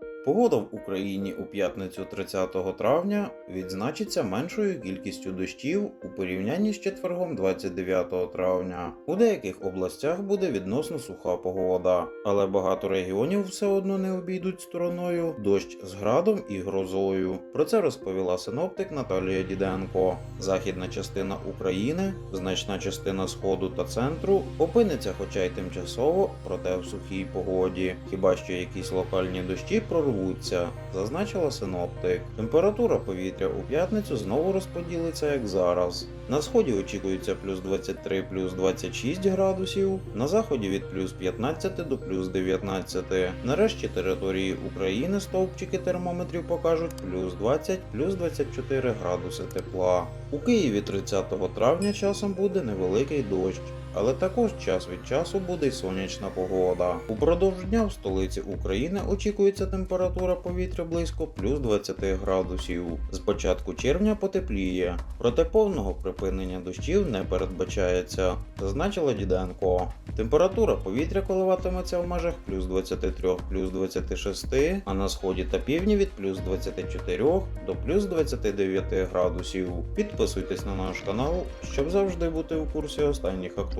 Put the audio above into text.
thank you Погода в Україні у п'ятницю 30 травня відзначиться меншою кількістю дощів у порівнянні з четвергом 29 травня. У деяких областях буде відносно суха погода, але багато регіонів все одно не обійдуть стороною дощ з градом і грозою. Про це розповіла синоптик Наталія Діденко. Західна частина України, значна частина сходу та центру опиниться, хоча й тимчасово, проте в сухій погоді. Хіба що якісь локальні дощі прорвуться, зазначила синоптик. Температура повітря у п'ятницю знову розподілиться, як зараз. На сході очікується плюс 23 плюс 26 градусів, на заході від плюс 15 до плюс 19. Нарешті території України стовпчики термометрів покажуть плюс 20 плюс 24 градуси тепла. У Києві 30 травня часом буде невеликий дощ. Але також час від часу буде й сонячна погода. Упродовж дня в столиці України очікується температура повітря близько плюс 20 градусів. З початку червня потепліє, проте повного припинення дощів не передбачається, зазначила Діденко. Температура повітря коливатиметься в межах плюс 23 плюс 26, а на сході та півдні від плюс 24 до плюс 29 градусів. Підписуйтесь на наш канал, щоб завжди бути у курсі останніх